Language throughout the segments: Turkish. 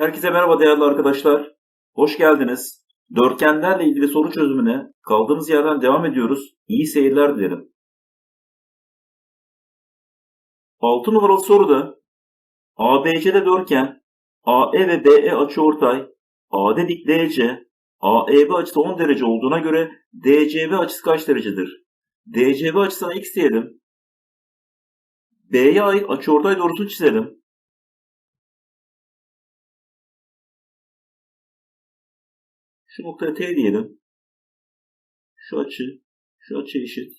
Herkese merhaba değerli arkadaşlar. Hoş geldiniz. Dörtgenlerle ilgili soru çözümüne kaldığımız yerden devam ediyoruz. İyi seyirler dilerim. 6 numaralı soruda ABC'de dörtgen AE ve BE açıortay AD dik DC AEB açısı 10 derece olduğuna göre DCB açısı kaç derecedir? DCB açısına x diyelim. B'ye ait açıortay doğrusunu çizelim. Şu noktaya T diyelim. Şu açı, şu açı eşit.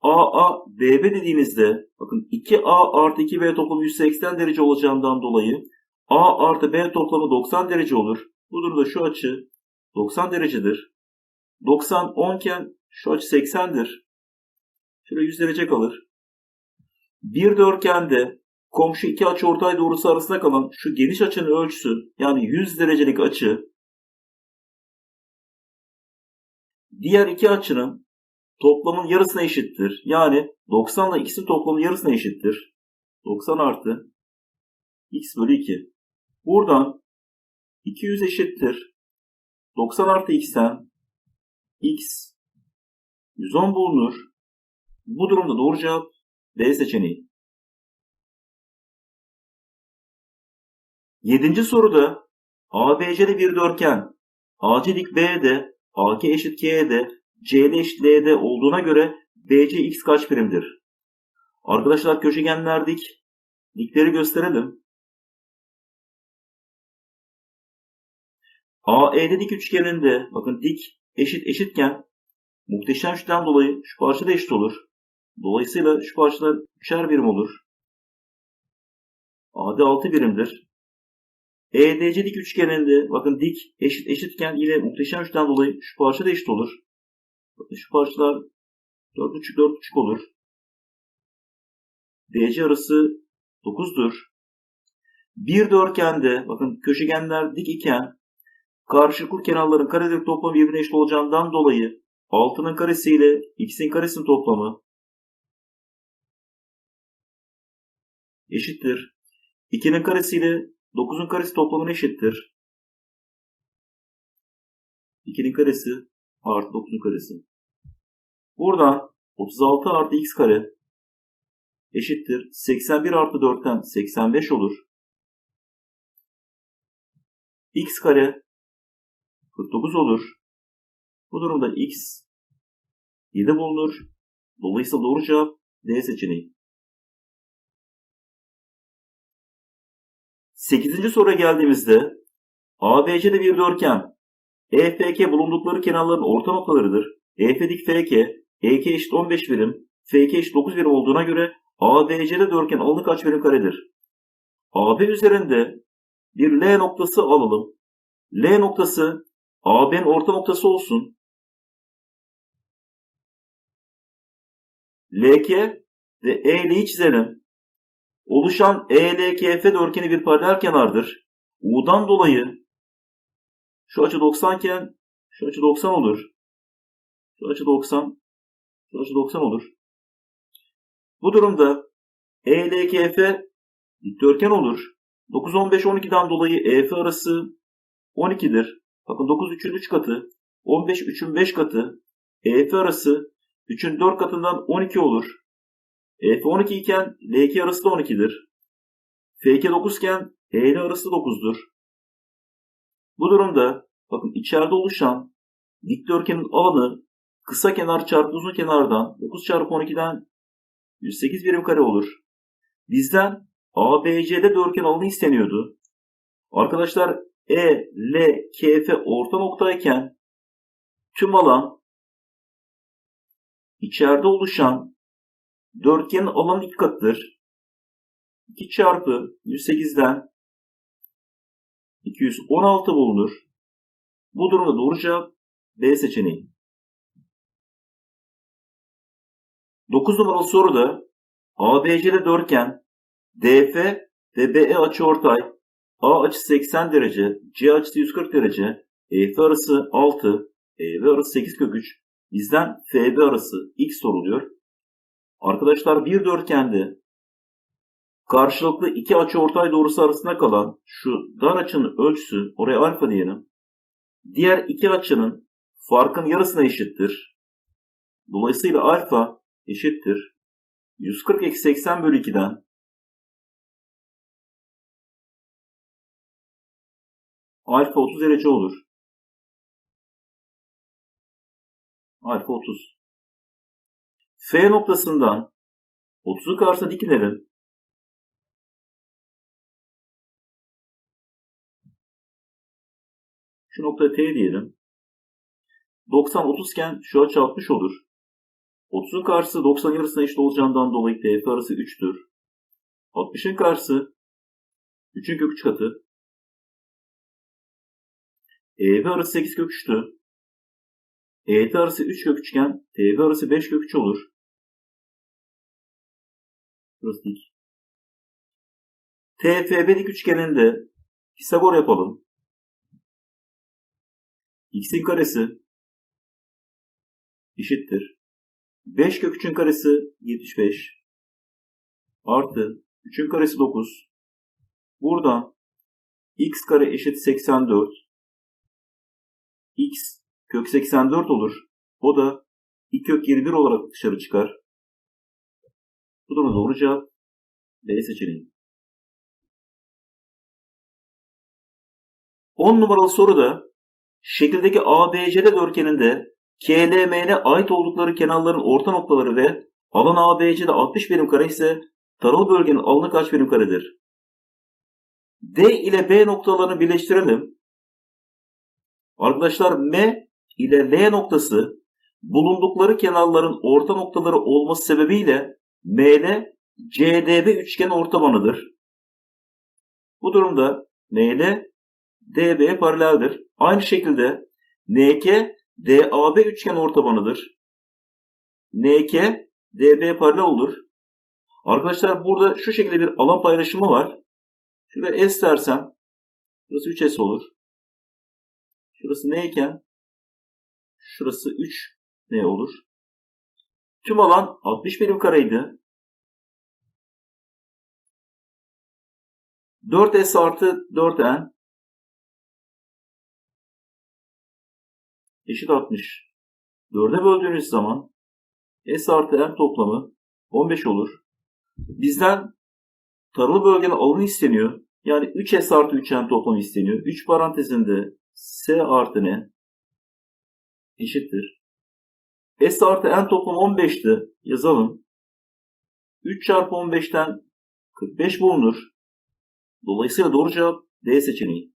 AA, BB dediğimizde bakın 2A artı 2B toplamı 180 derece olacağından dolayı A artı B toplamı 90 derece olur. Bu durumda şu açı 90 derecedir. 90 10 iken şu açı 80'dir. Şöyle 100 derece kalır. Bir dörtgende komşu iki açı ortay doğrusu arasında kalan şu geniş açının ölçüsü yani 100 derecelik açı diğer iki açının toplamın yarısına eşittir. Yani 90 ile x'in toplamın yarısına eşittir. 90 artı x bölü 2. Buradan 200 eşittir. 90 artı x'ten x 110 bulunur. Bu durumda doğru cevap D seçeneği. Yedinci soruda ABC'de bir dörtgen AC dik BD AK eşit K'de CD eşit LD olduğuna göre BC x kaç birimdir? Arkadaşlar köşegenler dik. Dikleri gösterelim. AE'de dik üçgeninde bakın dik eşit eşitken muhteşem üçten dolayı şu parça da eşit olur. Dolayısıyla şu parçalar üçer birim olur. AD 6 birimdir. EDC dik üçgeninde bakın dik eşit eşitken yine muhteşem üçten dolayı şu parça da eşit olur. Bakın şu parçalar 4,5 4,5 olur. DC arası 9'dur. Bir dörtgende bakın köşegenler dik iken karşılıklı kenarların kareleri toplamı birbirine eşit olacağından dolayı 6'nın karesi ile x'in karesinin toplamı eşittir. 2'nin karesi ile 9'un karesi toplamına eşittir. 2'nin karesi artı 9'un karesi. Buradan 36 artı x kare eşittir. 81 artı 4'ten 85 olur. x kare 49 olur. Bu durumda x 7 bulunur. Dolayısıyla doğru cevap D seçeneği. 8. soruya geldiğimizde ABC'de bir dörtgen EFK bulundukları kenarların orta noktalarıdır. EF dik FK, EK eşit 15 birim, FK eşit 9 birim olduğuna göre ABC'de dörtgen alanı kaç birim karedir? AB üzerinde bir L noktası alalım. L noktası AB'nin orta noktası olsun. LK ve EL'yi çizelim. Oluşan ELKF dörtgeni bir paralel kenardır. U'dan dolayı şu açı 90 iken şu açı 90 olur. Şu açı 90, şu açı 90 olur. Bu durumda ELKF dikdörtgen olur. 9, 15, 12'den dolayı EF arası 12'dir. Bakın 9 3'ün 3 katı, 15 3'ün 5 katı, EF arası 3'ün 4 katından 12 olur. EF 12 iken LK arası da 12'dir. FK 9 iken EL arası da 9'dur. Bu durumda bakın içeride oluşan dikdörtgenin alanı kısa kenar çarpı uzun kenardan 9 çarpı 12'den 108 birim kare olur. Bizden ABC'de dörtgen alanı isteniyordu. Arkadaşlar E, L, K, F orta noktayken tüm alan içeride oluşan dörtgenin alanı iki katıdır. 2 çarpı 108'den 216 bulunur. Bu durumda doğru cevap B seçeneği. 9 numaralı soruda ABC'de dörtgen DF ve BE açıortay A açısı 80 derece, C açısı 140 derece, EF arası 6, EV arası 8 kök 3. Bizden FB arası x soruluyor. Arkadaşlar bir dörtgende karşılıklı iki açıortay doğrusu arasında kalan şu dar açının ölçüsü, oraya alfa diyelim. Diğer iki açının farkın yarısına eşittir. Dolayısıyla alfa eşittir. 140 eksi 80 bölü 2'den alfa 30 derece olur. Alfa 30. F noktasından 30'u karşısına dikilerin şu noktaya T diyelim. 90 30 iken şu açı 60 olur. 30'un karşısı 90 yarısına eşit olacağından dolayı TF arası 3'tür. 60'ın karşısı 3'ün kök 3 katı. EB arası 8 kök 3'tü. ET arası 3 kök 3 iken TB arası 5 kök 3 olur. Burası dik. TFB dik üçgeninde Pisagor yapalım. X'in karesi eşittir. 5 kök 3'ün karesi 75 artı 3'ün karesi 9. Buradan x kare eşit 84. x kök 84 olur. O da 2 kök 21 olarak dışarı çıkar. Bu da doğru cevap B seçeneği. 10 numaralı soruda şekildeki ABCD dörtgeninde KLM'ne ait oldukları kenarların orta noktaları ve alan ABC'de 60 birim kare ise taralı bölgenin alanı kaç birim karedir? D ile B noktalarını birleştirelim. Arkadaşlar M ile L noktası bulundukları kenarların orta noktaları olması sebebiyle ML CDB üçgen ortabanıdır. Bu durumda ML DB'ye paraleldir. Aynı şekilde NK DAB üçgen ortabanıdır. NK DB paralel olur. Arkadaşlar burada şu şekilde bir alan paylaşımı var. Şuraya S dersem burası 3S olur. Şurası N iken şurası 3 N olur. Tüm alan 60 birim kareydi. 4S artı 4N eşit 60. 4'e böldüğünüz zaman S artı N toplamı 15 olur. Bizden taralı bölgenin alanı isteniyor. Yani 3S artı 3N toplamı isteniyor. 3 parantezinde S artı N eşittir. S artı N toplamı 15'ti. Yazalım. 3 çarpı 15'ten 45 bulunur. Dolayısıyla doğru cevap D seçeneği.